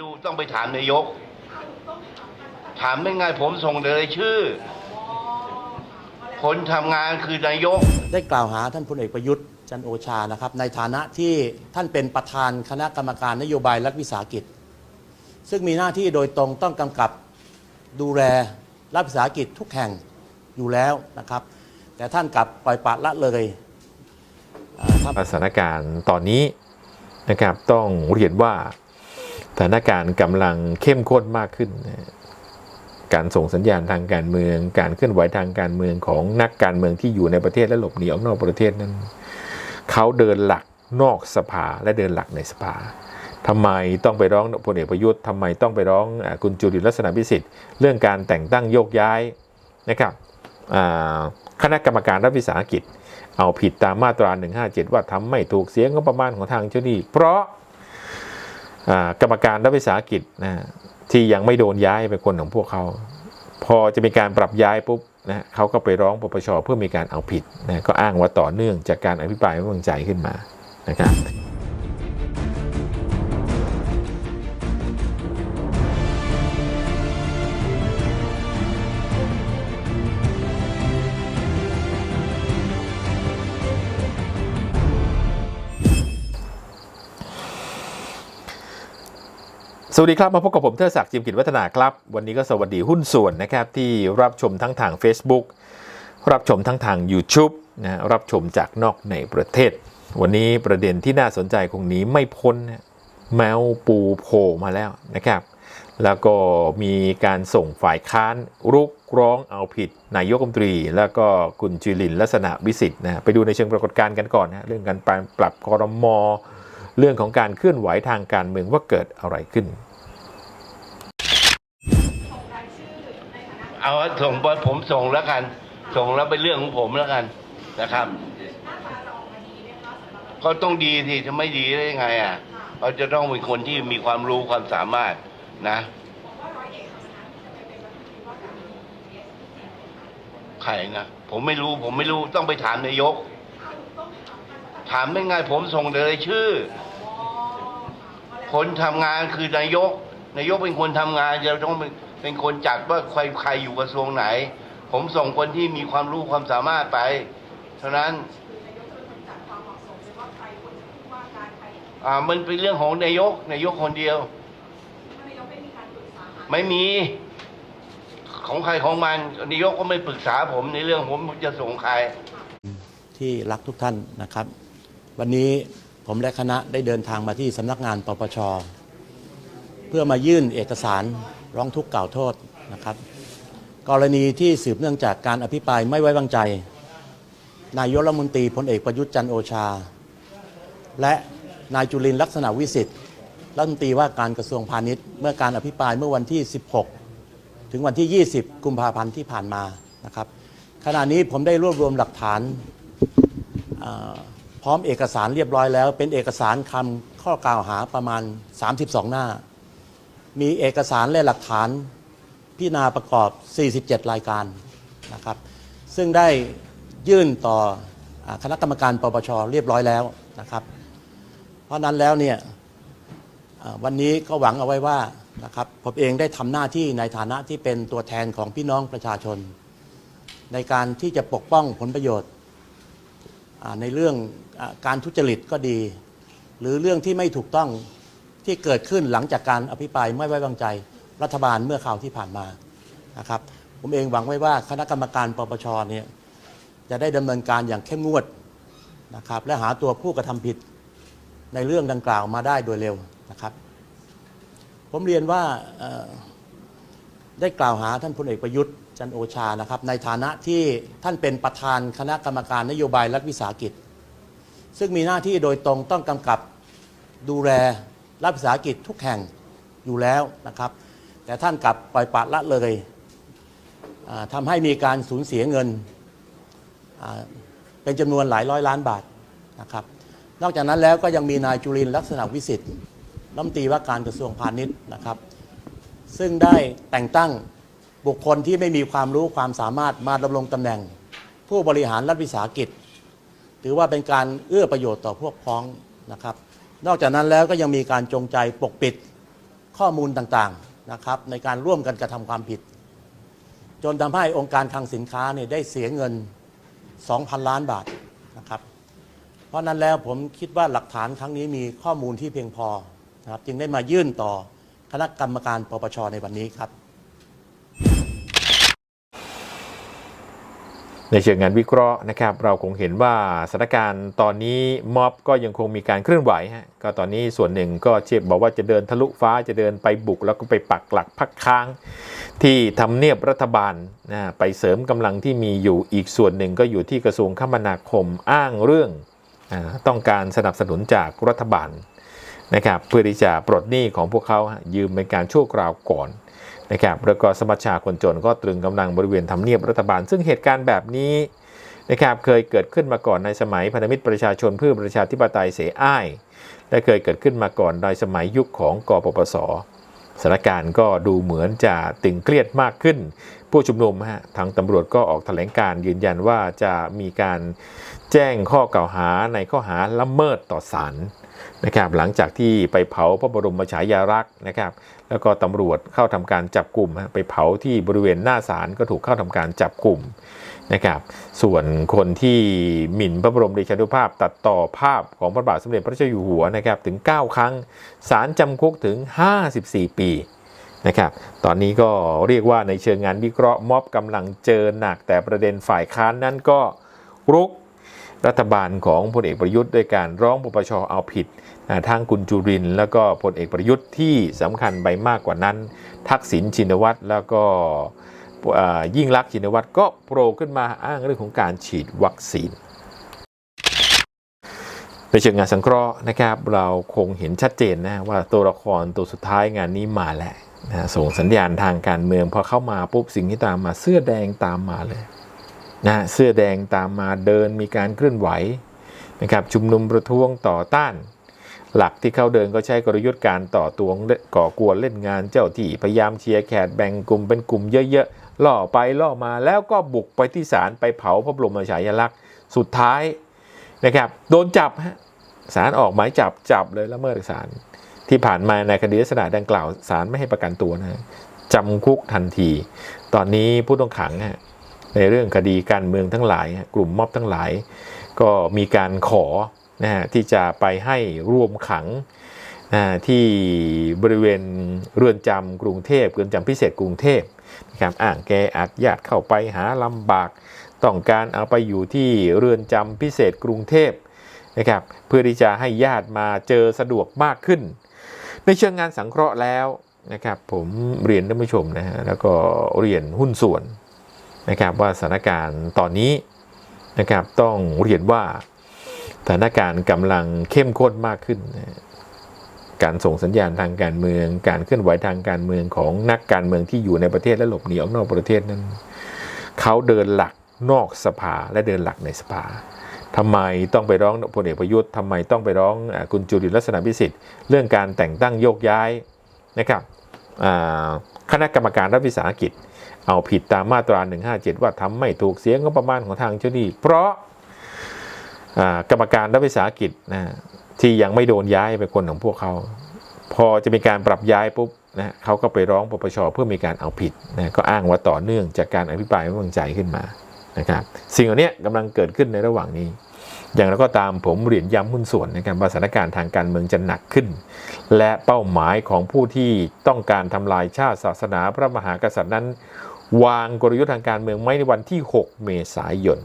รู้ต้องไปถามนายก ถามไม่ง่ายผมส่งเลยชื่อ คนทำงานคือนายก ได้กล่าวหาท่านพลเอกประยุทธ์จันทร์โอชานะครับ ในฐานะที่ท่านเป็นประธานคณะกรรมการนโยบายรัฐวิสาหกิจ ซึ่งมีหน้าที่โดยตรงต้องกำกับดูแลรัฐวิสาหกิจทุกแห่งอยู่แล้วนะครับ แต่ท่านกลับปล่อยปละละเลยอ่าทำสถานการณ์ตอนนี้นะครับต้องเรียนว่าส ถานการณ์กำลังเข้มข้นมากขึ้น การส่งสัญญาณทางการเมือง การเคลื่อนไหวทางการเมืองของนักการเมืองที่อยู่ในประเทศและหลบหนีออกนอกประเทศนั้นเขาเดินหลักนอกสภาและเดินหลักในสภาทำไมต้องไปร้องพลเอกประยุทธ์ทำไมต้องไปร้องคุณจุลินลักษณะวิสิทธิ์เรื่องการแต่งตั้งโยกย้ายนะครับคณะกรรมการรัฐวิสาหกิจ เอาผิดตามมาตรา 157 ว่าทำไม่ถูกเสียงบประมาณของทางเจ้าหนี้เพราะ กรรมการรัฐวิสาหกิจนะที่ยังไม่โดนย้ายเป็นคนของพวกเขา พอจะมีการปรับย้ายปุ๊บนะเขาก็ไปร้องปปชเพื่อมีการเอาผิดนะก็อ้างว่าต่อเนื่องจากการอภิปรายไม่วางใจขึ้นมานะครับ สวัสดีครับ มาพบกับผมเทอศักดิ์จิมกิจวัฒนาครับ วันนี้ก็สวัสดีหุ้นส่วนนะครับ ที่รับชมทั้งทาง Facebook รับชมทั้งทาง YouTube นะรับชมจากนอกในประเทศ วันนี้ประเด็นที่น่าสนใจคงหนี้ไม่พ้นนะแมวปูโผล่มาแล้วนะครับ แล้วก็มีการส่งฝ่ายค้านรุกร้องเอาผิด นายกรัฐมนตรี แล้วก็คุณจุลินลักษณะวิสิทธิ์นะไปดูในเชิงปรากฏการณ์กันก่อนนะเรื่องการปรับคอรมอ เรื่องของการเคลื่อนไหวทางการเมืองว่าเกิดอะไรขึ้น เอาส่งผมส่งแล้วกัน ส่งแล้วเป็นเรื่องของผมแล้วกันนะครับ ก็ต้องดีสิจะไม่ดีได้ยังไงอะเราจะต้องเป็นคนที่มีความรู้ความสามารถนะใครนะผมไม่รู้ผมไม่รู้ต้องไปถามนายก ถามไม่ง่ายผมส่งเลยชื่อ คนทำงานคือนายก นายกเป็นคนทำงานจะต้องเป็นเป็นคนจัดว่าใครใครอยู่กระทรวงไหน ผมส่งคนที่มีความรู้ความสามารถไป เท่านั้นอ่ามันเป็นเรื่องของนายกนายกคนเดียว ไม่มี ของใครของมันนายกก็ไม่ปรึกษาผมในเรื่องผมจะส่งใครที่รักทุกท่านนะครับ วันนี้ ผมและคณะได้เดินทางมาที่สำนักงานปปช เพื่อมายื่นเอกสารร้องทุกข์กล่าวโทษนะครับ กรณีที่สืบเนื่องจากการอภิปรายไม่ไว้วางใจ นายกรัฐมนตรีพลเอกประยุทธ์จันโอชา และนายจุลินลักษณะวิสิทธิ์รัฐมนตรีว่าการกระทรวงพาณิชย์ เมื่อการอภิปรายเมื่อวันที่ 16 ถึงวันที่ 20 กุมภาพันธ์ที่ผ่านมานะครับขณะนี้ผมได้รวบรวมหลักฐานอ่า พร้อมเอกสารเรียบร้อยแล้ว เป็นเอกสารคำข้อกล่าวหาประมาณ 32 หน้า มีเอกสารและหลักฐานพิจารณาประกอบ 47 รายการนะครับ ซึ่งได้ยื่นต่อคณะกรรมการปปชเรียบร้อยแล้วนะครับ เพราะนั้นแล้วเนี่ยวันนี้ก็หวังเอาไว้ว่านะครับผมเองได้ทำหน้าที่ในฐานะที่เป็นตัวแทนของพี่น้องประชาชน ในการที่จะปกป้องผลประโยชน์ ในเรื่องอการทุจริตก็ดี หรือเรื่องที่ไม่ถูกต้องที่เกิดขึ้นหลังจากการอภิปรายไม่ไว้วางใจรัฐบาลเมื่อคราวที่ผ่านมานะครับผมเองหวังไว้ว่าคณะกรรมการปปชเนี่ยจะได้ดำเนินการอย่างเข้มงวดนะครับและหาตัวผู้กระทำผิดในเรื่องดังกล่าวมาได้โดยเร็วนะครับ ผมเรียนว่าได้กล่าวหาท่านพลเอกประยุทธ์ จันโอชานะครับ ในฐานะที่ท่านเป็นประธานคณะกรรมการนโยบายรัฐวิสาหกิจ ซึ่งมีหน้าที่โดยตรงต้องกำกับดูแลรัฐวิสาหกิจทุกแห่งอยู่แล้วนะครับ แต่ท่านกลับปล่อยปละละเลยอ่าทำให้มีการสูญเสียเงินเป็นจำนวนหลายร้อยล้านบาทนะครับ นอกจากนั้นแล้วก็ยังมีนายจุลินลักษณะวิสิทธิ์รัฐมนตรีว่าการกระทรวงพาณิชย์นะครับ ซึ่งได้แต่งตั้ง บุคคลที่ไม่มีความรู้ความสามารถมาดำรงตำแหน่ง ผู้บริหารรัฐวิสาหกิจ ถือว่าเป็นการเอื้อประโยชน์ต่อพวกพ้องนะครับ นอกจากนั้นแล้วก็ยังมีการจงใจปกปิดข้อมูลต่างๆนะครับ ในการร่วมกันกระทำความผิด จนทำให้องค์การคลังสินค้าเนี่ยได้เสียเงิน 2,000 ล้านบาทนะครับ เพราะนั้นแล้วผมคิดว่าหลักฐานครั้งนี้มีข้อมูลที่เพียงพอนะครับจึงได้มายื่นต่อคณะกรรมการปปชในวันนี้ครับ ในเชิงงานวิเคราะห์นะครับ เราคงเห็นว่าสถานการณ์ตอนนี้ม็อบก็ยังคงมีการเคลื่อนไหวฮะก็ตอนนี้ส่วนหนึ่งก็เชฟบอกว่าจะเดินทะลุฟ้าจะเดินไปบุกแล้วก็ไปปักหลักพักค้าง ที่ทำเนียบรัฐบาลนะไปเสริมกำลังที่มีอยู่อีกส่วนหนึ่งก็อยู่ที่กระทรวงคมนาคมอ้างเรื่องต้องการสนับสนุนจากรัฐบาลนะครับเพื่อที่จะปลดหนี้ของพวกเขายืมเป็นการชั่วคราวก่อน นะครับแล้วก็สมัชชาคนจนก็ตรึงกำลังบริเวณทำเนียบรัฐบาล ซึ่งเหตุการณ์แบบนี้นะครับเคยเกิดขึ้นมาก่อนในสมัยพันธมิตรประชาชนเพื่อประชาธิปไตยเสอ้ายและเคยเกิดขึ้นมาก่อนในสมัยยุคของกปปสสถานการณ์ก็ดูเหมือนจะตึงเครียดมากขึ้น ผู้ชุมนุมฮะทางตำรวจก็ออกแถลงการยืนยันว่าจะมีการแจ้งข้อกล่าวหาในข้อหาละเมิดต่อศาล นะครับหลังจากที่ไปเผาพระบรมฉายาลักษณ์นะครับแล้วก็ตำรวจเข้าทำการจับกลุ่มไปเผาที่บริเวณหน้าศาลก็ถูกเข้าทำการจับกลุ่มนะครับส่วนคนที่หมิ่นพระบรมเดชานุภาพตัดต่อภาพของพระบาทสมเด็จพระเจ้าอยู่หัวนะครับถึง 9 ครั้งศาลจำคุกถึง 54 ปีนะครับตอนนี้ก็เรียกว่าในเชิงงานวิเคราะห์ม็อบกำลังเจอหนัก แต่ประเด็นฝ่ายค้านนั้นก็รุก รัฐบาลของพลเอกประยุทธ์ด้วยการร้องปปชเอาผิดทางคุณจุรินแล้วก็พลเอกประยุทธ์ที่สำคัญไปมากกว่านั้น ทักษิณชินวัตรแล้วก็ยิ่งลักชินวัตรก็โผล่ขึ้นมาอ้างเรื่องของการฉีดวัคซีนในเชิงงานสังเคราะห์นะครับ เราคงเห็นชัดเจนนะว่าตัวละครตัวสุดท้ายงานนี้มาแหละนะส่งสัญญาณทางการเมืองพอเข้ามาปุ๊บสิ่งที่ตามมาเสื้อแดงตามมาเลย นะเสื้อแดงตามมาเดินมีการเคลื่อนไหวนะครับชุมนุมประท้วงต่อต้าน หลักที่เขาเดินก็ใช้กลยุทธ์การต่อตวงก่อกวนเล่นงานเจ้าที่พยายามเชียร์แขกแบ่งกลุ่มเป็นกลุ่มเยอะๆล่อไปล่อมาแล้วก็บุกไปที่ศาลไปเผาพระบรมฉายาลักษณ์สุดท้ายนะครับโดนจับฮะศาลออกหมายจับจับเลยละเมิดศาลที่ผ่านมาในคดีลักษณะดังกล่าวศาลไม่ให้ประกันตัวนะฮะจำคุกทันที ตอนนี้ผู้ต้องขังฮะ ในเรื่องคดีการเมืองทั้งหลาย กลุ่มม็อบทั้งหลาย ก็มีการขอนะฮะที่จะไปให้รวมขังนะที่บริเวณเรือนจำกรุงเทพเรือนจำพิเศษกรุงเทพนะครับอ้างแกอัดญาติเข้าไปหาลำบาก ต้องการเอาไปอยู่ที่เรือนจำพิเศษกรุงเทพนะครับเพื่อที่จะให้ญาติมาเจอสะดวกมากขึ้น ในเชิงงานสังเคราะห์แล้วนะครับผมเรียนท่านผู้ชมนะฮะแล้วก็เรียนหุ้นส่วน นะครับว่าสถานการณ์ตอนนี้นะครับต้องเรียนว่าสถานการณ์กำลังเข้มข้นมากขึ้น การส่งสัญญาณทางการเมือง การเคลื่อนไหวทางการเมืองของนักการเมืองที่อยู่ในประเทศและหลบหนีออกนอกประเทศนั้นเขาเดินหลักนอกสภาและเดินหลักในสภาทำไมต้องไปร้องพลเอกประยุทธ์ทำไมต้องไปร้องคุณจุลินลักษณะพิสิทธิ์เรื่องการแต่งตั้งโยกย้ายนะครับคณะกรรมการรัฐวิสาหกิจ เอาผิดตามมาตรา 157 ว่าทำไม่ถูกเสียงบประมาณของทางเจ้าหนี้เพราะกรรมการรัฐวิสาหกิจนะที่ยังไม่โดนย้ายเป็นคนของพวกเขา พอจะมีการปรับย้ายปุ๊บนะเขาก็ไปร้องปปชเพื่อมีการเอาผิดนะก็อ้างว่าต่อเนื่องจากการอภิปรายไม่วางใจขึ้นมานะครับสิ่งเหล่านี้กำลังเกิดขึ้นในระหว่างนี้ อย่างไรก็ตามผมเรียนย้ำหุ้นส่วนนะครับสถานการณ์ทางการเมืองจะหนักขึ้น และเป้าหมายของผู้ที่ต้องการทำลายชาติศาสนาพระมหากษัตริย์นั้น วางกลยุทธ์ทางการเมืองไว้ในวันที่ 6 เมษายน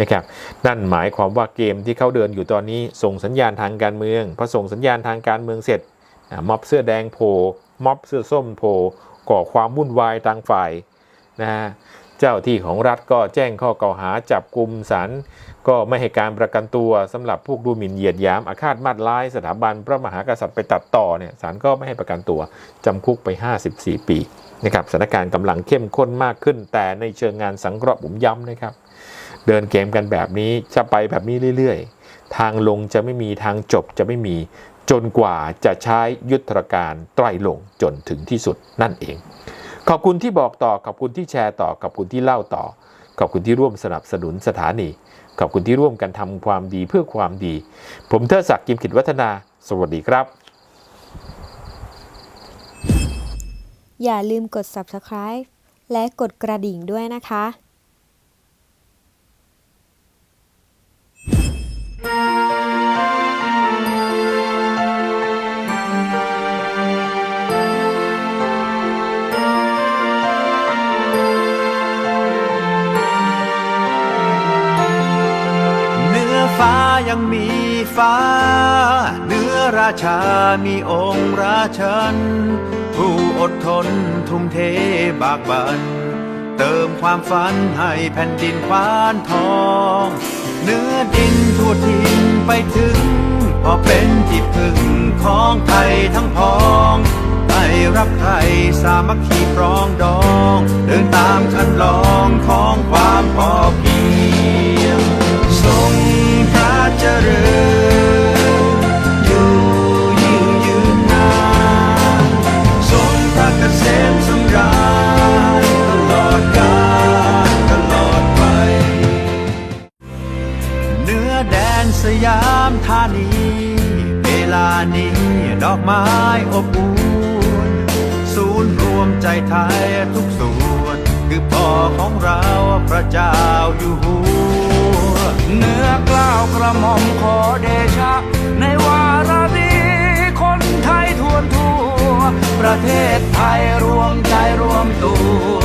นะครับนั่นหมายความว่าเกมที่เขาเดินอยู่ตอนนี้ส่งสัญญาณทางการเมืองพอส่งสัญญาณทางการเมืองเสร็จม็อบเสื้อแดงโผล่ม็อบเสื้อส้มโผล่ก่อความวุ่นวายทางฝ่ายนะฮะ เจ้าที่ของรัฐก็แจ้งข้อกล่าวหาจับกลุ่มศาลก็ไม่ให้การประกันตัวสำหรับพวกดูหมิ่นเหยียดหยามอาฆาตมาดร้ายสถาบันพระมหากษัตริย์ไปตัดต่อเนี่ยศาลก็ไม่ให้ประกันตัวจำคุกไป 54 ปีนะครับสถานการณ์กำลังเข้มข้นมากขึ้น แต่ในเชิงงานสังเคราะห์ผมย้ำนะครับ เดินเกมกันแบบนี้จะไปแบบนี้เรื่อยๆ ทางลงจะไม่มีทางจบจะไม่มีจนกว่าจะใช้ยุทธการไตรลงจนถึงที่สุดนั่นเอง ขอบคุณที่บอกต่อ ขอบคุณที่แชร์ต่อ ขอบคุณที่เล่าต่อ ขอบคุณที่ร่วมสนับสนุนสถานี ขอบคุณที่ร่วมกันทำความดีเพื่อความดี ผมเทอศักดิ์กิมขิดวัฒนา สวัสดีครับ อย่าลืมกด subscribe และกดกระดิ่งด้วยนะคะ ชา มีองค์ราชัน ผู้อดทนทุ่มเทบากบัน เติมความฝันให้แผ่นดินควานทอง เนื้อดินทั่วทินไปถึง พอเป็นที่พึ่งของไทยทั้งพ้องได้รับใครสามัคคีปรองดอง เดินตามคันลองของความพอเพียงานีเวลานี้ดอกไม้อบอุ่นศูนย์รวมใจไทยทุกส่วน คือพ่อของเราพระเจ้าอยู่หัวเนื้อกล้าวกระหม่อมขอเดชะ ในวาระนี้คนไทยทวนทั่ว ประเทศไทยรวมใจรวมตัว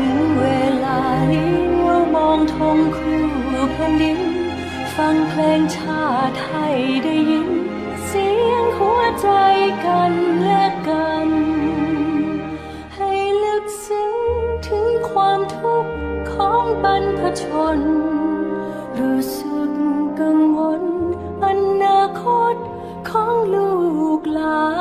ถึงเวลานี้เรามองธงคู่แผ่นดิน ฟังเพลงชาติไทยได้ยิน เสียงหัวใจกันและกัน ให้ลึกซึ้งถึงความทุกข์ของบรรพชน รู้สึกกังวลอนาคตของลูกหลาน